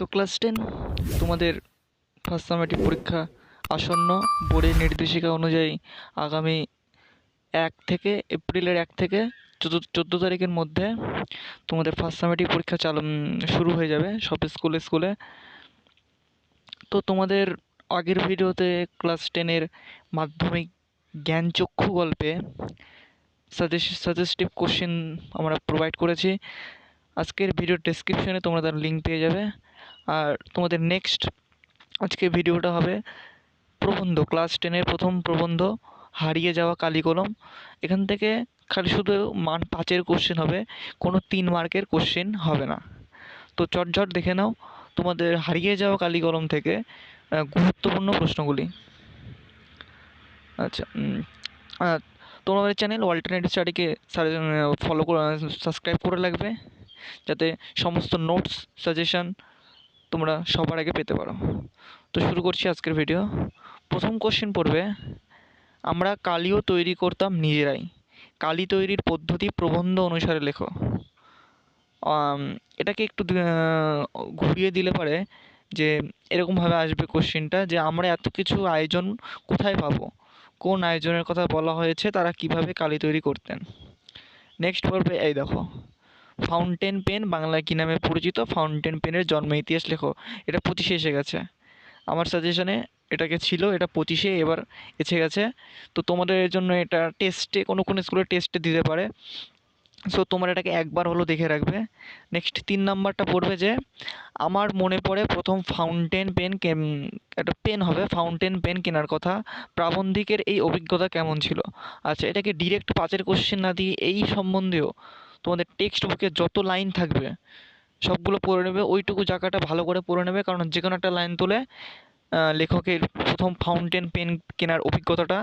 তো class ten তোমাদের first summative পরীক্ষা আসন্ন। বোর্ডের নির্দেশিকা অনুযায়ী আগামী এক থেকে, এপ্রিলের এক থেকে চোদ্দ তারিখের মধ্যে তোমাদের ফার্স্ট সামেটিভ পরীক্ষা চালু, শুরু হয়ে যাবে সব স্কুলে স্কুলে। তো তোমাদের আগের ভিডিওতে ক্লাস টেনের মাধ্যমিক জ্ঞানচক্ষু গল্পে সাজেস্ট সাজেস্টিভ কোশ্চেন আমরা প্রোভাইড করেছি। আজকের ভিডিওর ডেসক্রিপশনে তোমরা তার লিঙ্ক পেয়ে যাবে। আর তোমাদের নেক্সট আজকে ভিডিওটা হবে প্রবন্ধ ক্লাস টেনের প্রথম প্রবন্ধ হারিয়ে যাওয়া কালি কলম। এখান থেকে খালি শুধু মান পাঁচের কোশ্চেন হবে কোনো তিন মার্কের কোশ্চেন হবে না। তো চটঝট দেখে নাও তোমাদের হারিয়ে যাওয়া কালি কলম থেকে গুরুত্বপূর্ণ প্রশ্নগুলি। আচ্ছা আহ, চ্যানেল অল্টারনেটিভ স্টাডিকে ফলো করে সাবস্ক্রাইব করে লাগবে যাতে সমস্ত নোটস সাজেশন তোমরা সবার আগে পেতে পারো। তো শুরু করছি আজকের ভিডিও প্রথম কোশ্চেন পড়বে, আমরা কালিও তৈরি করতাম নিজেরাই। কালি তৈরির পদ্ধতি প্রবন্ধ অনুসারে লেখো। এটাকে একটু ঘুরিয়ে দিলে পারে যে এরকমভাবে আসবে কোশ্চেনটা যে আমরা এত কিছু আয়োজন কোথায় পাবো? কোন আয়োজনের কথা বলা হয়েছে? তারা কীভাবে কালি তৈরি করতেন? নেক্সট পড়বে এই দেখো। ফাউন্টেন পেন বাংলা কী নামে পরিচিত? ফাউন্টেন পেনের জন্ম ইতিহাস লেখো। এটা পঁচিশে এসে গেছে। আমার সাজেশনে এটাকে ছিল, এটা পঁচিশে, এবার এসে গেছে। তো তোমাদের জন্য এটা টেস্টে কোনো কোনো স্কুলে টেস্টে দিতে পারে। সো তোমরা এটাকে একবার হলো দেখে রাখবে। নেক্সট তিন নাম্বারটা পড়বে যে, আমার মনে পড়ে প্রথম ফাউন্টেন পেন একটা পেন হবে ফাউন্টেন পেন কেনার কথা। প্রাবন্ধিকের এই অভিজ্ঞতা কেমন ছিল? আচ্ছা এটাকে ডিরেক্ট পাঁচের কোশ্চেন না দিয়ে এই সম্বন্ধেও তোমাদের টেক্সট বুকে যত লাইন থাকবে, সবগুলো পড়ে নেবে, ওইটুকু জায়গাটা ভালো করে পড়ে নেবে, কারণ যে কোনো একটা লাইন তুলে লেখকের প্রথম ফাউন্টেন পেন কেনার অভিজ্ঞতাটা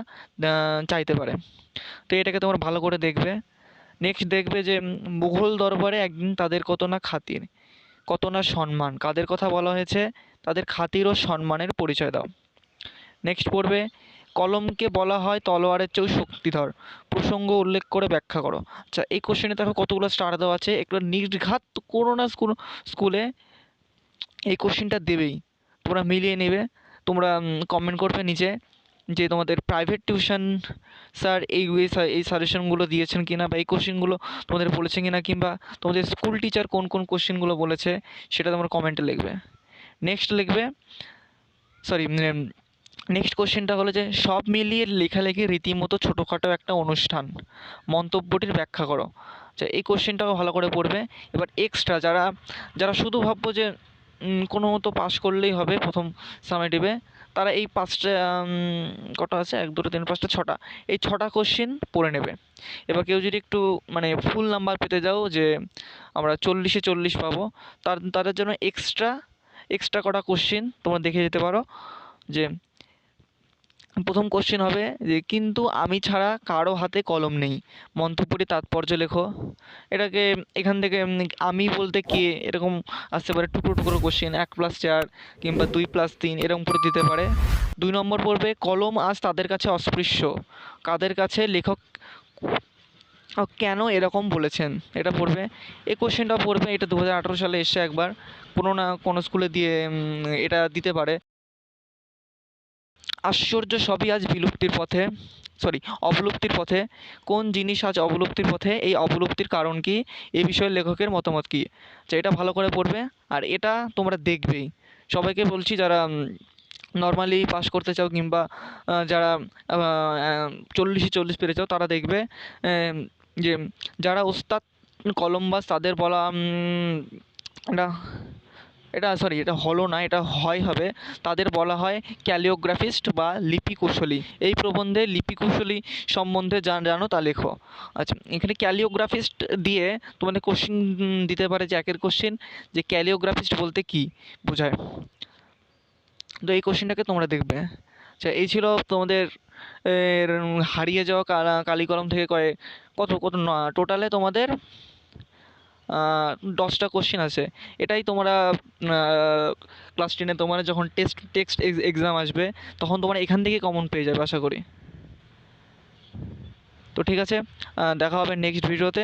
চাইতে পারে। তো এটাকে তোমরা ভালো করে দেখবে। নেক্সট দেখবে যে, মুঘল দরবারে একদিন তাদের কত না খাতির, কত না সম্মান, কাদের কথা বলা হয়েছে? তাদের খাতির ও সম্মানের পরিচয় দাও। নেক্সট পড়বে কলমকে বলা হয় তলোয়ারের চেয়েও শক্তিধর। প্রসঙ্গ উল্লেখ করে ব্যাখ্যা করো। আচ্ছা এই কোশ্চেনে দেখো কতগুলো স্টার দেওয়া আছে। এগুলো নির্ঘাত কোনো না স্কুল, স্কুলে এই কোশ্চেনটা দেবেই। তোমরা মিলিয়ে নেবে। তোমরা কমেন্ট করবে নিচে যে তোমাদের প্রাইভেট টিউশন স্যার এই এই সাজেশনগুলো দিয়েছেন কিনা বা এই কোশ্চেনগুলো তোমাদের বলেছেন কিনা কিংবা তোমাদের স্কুল টিচার কোন কোন কোশ্চেনগুলো বলেছে, সেটা তোমরা কমেন্টে লিখবে। নেক্সট লিখবে সরি নেক্সট কোশ্চেনটা হলো যে, সব মিলিয়ে লেখালেখি রীতিমতো ছোটোখাটো একটা অনুষ্ঠান। মন্তব্যটির ব্যাখ্যা করো। আচ্ছা এই কোশ্চেনটাও ভালো করে পড়বে। এবার এক্সট্রা যারা যারা শুধু ভাববো যে কোনো মতো পাস করলেই হবে প্রথম সামেটিভে তারা এই পাঁচটা কটা আছে? এক, দুটো, তিন, পাঁচটা, ছটা। এই ছটা কোশ্চেন পড়ে নেবে। এবার কেউ যদি একটু মানে ফুল নাম্বার পেতে যাও যে, আমরা চল্লিশে চল্লিশ পাবো, তার, তাদের জন্য এক্সট্রা এক্সট্রা কটা কোশ্চেন তোমরা দেখে যেতে পারো। যে প্রথম কোশ্চেন হবে যে, কিন্তু আমি ছাড়া কারও হাতে কলম নেই। মন্তব্যটি তাৎপর্য লেখো। এটাকে এখান থেকে আমি বলতে কে এরকম আসতে পারে, টুকরো টুকরো কোশ্চেন এক প্লাস চার কিংবা দুই প্লাস তিন, এরকম করে দিতে পারে। দুই নম্বর পড়বে কলম আজ তাদের কাছে অস্পৃশ্য। কাদের কাছে লেখক কেন এরকম বলেছেন? এটা পড়বে। এই কোশ্চেনটা পড়বে, এটা দু হাজার আঠারো সালে এসে একবার। কোনো না কোনো স্কুলে দিয়ে এটা দিতে পারে। আশ্চর্য সবই আজ বিলুপ্তির পথে সরি অবলুপ্তির পথে। কোন জিনিস আজ অবলুপ্তির পথে? এই অবলুপ্তির কারণ কি? এ বিষয়ে লেখকের মতামত কি? আচ্ছা এটা ভালো করে পড়বে। আর এটা তোমরা দেখবেই। সবাইকে বলছি যারা নর্মালি পাস করতে চাও কিংবা যারা চল্লিশে চল্লিশ পেরে চাও তারা দেখবে যে যারা ওস্তাদ কলম্বাস, তাদের বলা এটা এটা সরি এটা হলো না, এটা হয় হবে। তাদের বলা হয় ক্যালিওগ্রাফিস্ট বা লিপি কুশলী এই প্রবন্ধে লিপি কুশলী সম্বন্ধে যা জানো তা লেখো। আচ্ছা এখানে ক্যালিওগ্রাফিস্ট দিয়ে তোমাদের কোশ্চিন দিতে পারে যে একের কোশ্চেন যে ক্যালিওগ্রাফিস্ট বলতে কি? বোঝায়। তো এই কোশ্চেনটাকে তোমরা দেখবে। আচ্ছা এই ছিল তোমাদের হারিয়ে যাওয়া কালা কালি কলম থেকে কয়ে, কত কত টোটালে তোমাদের দশটা কোশ্চেন আছে। এটাই তোমরা ক্লাস টেনে তোমার যখন টেস্ট টেক্সট এক্সাম আসবে, তখন তোমরা এখান থেকে কমন পেয়ে যাবে, আশা করি। তো ঠিক আছে দেখা হবে নেক্সট ভিডিওতে